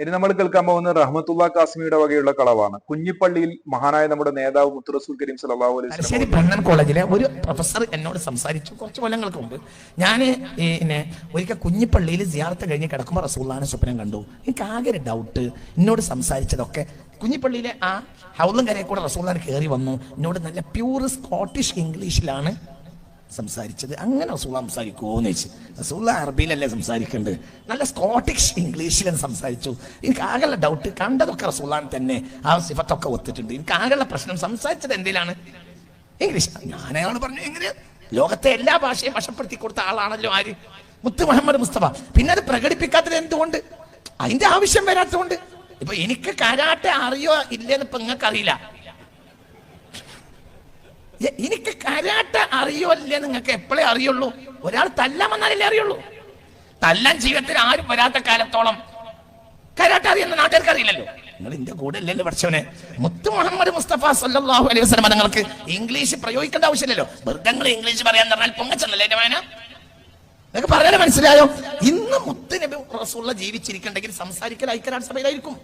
ഇനി നമ്മൾ കേൾക്കാൻ പോകുന്നത് റഹ്മത്തുള്ള കാസ്മിയുടെ വകയുള്ള കളവാണ്. കുഞ്ഞിപ്പള്ളിയിൽ മഹാനായ നമ്മുടെ നേതാവ് മുത്തുറസൂൽ കരീം സല്ലല്ലാഹു അലൈഹി ബ്രണ്ണൻ കോളേജിലെ ഒരു പ്രൊഫസർ എന്നോട് സംസാരിച്ചു കുറച്ച് കൊല്ലങ്ങൾക്ക് മുമ്പ്. ഞാൻ പിന്നെ ഒരിക്കൽ കുഞ്ഞിപ്പള്ളിയിൽ സിയാർത്ത് കഴിഞ്ഞ് കിടക്കുമ്പോൾ റസൂള്ളാനെ സ്വപ്നം കണ്ടു. എനിക്ക് ആകെ ഒരു ഡൗട്ട് എന്നോട് സംസാരിച്ചതൊക്കെ കുഞ്ഞിപ്പള്ളിയിലെ ആ ഹൗലും കരയെ കൂടെ റസൂള്ളാൻ കയറി വന്നു. എന്നോട് നല്ല പ്യൂർ സ്കോട്ടിഷ് ഇംഗ്ലീഷിലാണ് സംസാരിച്ചത്. അങ്ങനെ റസൂള സംസാരിക്കുമോ എന്ന് ചോദിച്ചു. റസൂള്ള അറബിയിലല്ലേ സംസാരിക്കേണ്ടത് നല്ല സ്കോട്ടിഷ് ഇംഗ്ലീഷിലും സംസാരിച്ചു. എനിക്ക് ആകെയുള്ള ഡൗട്ട് കണ്ടതൊക്കെ റസൂള്ളാൻ തന്നെ ആ സിഫത്തൊക്കെ ഒത്തിട്ടുണ്ട്. എനിക്ക് ആകെയുള്ള പ്രശ്നം സംസാരിച്ചത് എന്തിലാണ്? ഇംഗ്ലീഷ് ഞാനയാൾ പറഞ്ഞു എങ്ങനെ? ലോകത്തെ എല്ലാ ഭാഷയും വശപ്പെടുത്തി കൊടുത്ത ആളാണല്ലോ ആര്? മുത്ത് മുഹമ്മദ് മുസ്തഫ. പിന്നെ അത് പ്രകടിപ്പിക്കാത്തത് എന്തുകൊണ്ട്? അതിന്റെ ആവശ്യം വരാത്തതുകൊണ്ട്. ഇപ്പൊ എനിക്ക് കരാട്ടെ അറിയോ ഇല്ലെന്ന് ഇപ്പൊ നിങ്ങൾക്ക് അറിയില്ല എനിക്ക് കരാട്ട അറിയോ അല്ലേ നിങ്ങൾക്ക് എപ്പോഴേ അറിയുള്ളൂ? ഒരാൾ തല്ലാൻ വന്നാലല്ലേ അറിയുള്ളൂ. തല്ലാൻ ജീവിതത്തിൽ ആരും വരാത്ത കാലത്തോളം കരാട്ട അറിയുന്ന നാട്ടുകാർക്ക് അറിയില്ലല്ലോ. നിങ്ങൾ എന്റെ കൂടെ അല്ലല്ലോ പഠിച്ചവനെ. മുത്തു മുഹമ്മദ് മുസ്തഫ സല്ലാഹു അലൈഹി വസല്ലം നിങ്ങൾക്ക് ഇംഗ്ലീഷ് പ്രയോഗിക്കേണ്ട ആവശ്യമില്ലല്ലോ. മൃഗങ്ങൾ ഇംഗ്ലീഷ് പറയാൻ പറഞ്ഞാൽ പൊങ്ങച്ചല്ലേ എന്റെ വായന നിങ്ങൾക്ക് പറയാൻ മനസ്സിലായോ? ഇന്ന് മുത്ത് നബി റസൂള്ള ജീവിച്ചിരിക്കണ്ടെങ്കിൽ സംസാരിക്കൽ ഐക്യരാട് സഭയിലായിരിക്കും.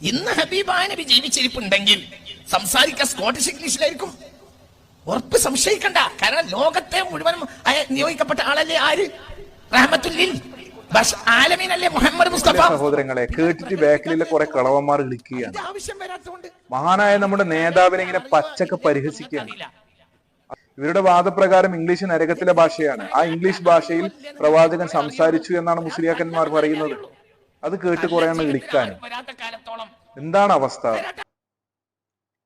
ഇന്ന് ഹബീബായ നബി ജീവിച്ചിരിപ്പുണ്ടെങ്കിൽ സംസാരിക്കാൻ സ്കോട്ടിഷ് ഇംഗ്ലീഷിലായിരിക്കും. ഉറപ്പ് സംശയിക്കണ്ട. കാരണം ലോകത്തെ മുഴുവനും നിയോഗിക്കപ്പെട്ട ആളല്ലേ ആര്? റഹ്മത്തുല്ലിൽ ആലമീനല്ലേ മുഹമ്മദ് മുസ്തഫ? സഹോദരങ്ങളെ കേട്ടിട്ട് ബാക്കിലെ കുറെ കളവന്മാർ വിളിക്കുകയാണ്. അതിന്റെ ആവശ്യം വരാത്തതുകൊണ്ട് മഹാനായ നമ്മുടെ നേതാവിനെ ഇങ്ങനെ പച്ചക്ക പരിഹസിക്കുകയാണ്. ഇവരുടെ വാദപ്രകാരം ഇംഗ്ലീഷ് നരകത്തിലെ ഭാഷയാണ്. ആ ഇംഗ്ലീഷ് ഭാഷയിൽ പ്രവാചകൻ സംസാരിച്ചു എന്നാണ് മുസ്ലിയാക്കന്മാർ പറയുന്നത്. അത് കേട്ട് കുറെ എണ്ണം വിളിക്കാൻ. എന്താണ് അവസ്ഥ?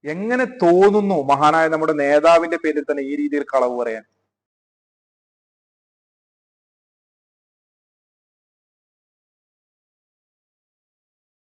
എങ്ങനെ തോന്നുന്നു? മഹാനായ നമ്മുടെ നേതാവിന്റെ പേരിൽ തന്നെ ഈ രീതിയിൽ കളവ് പറയാൻ.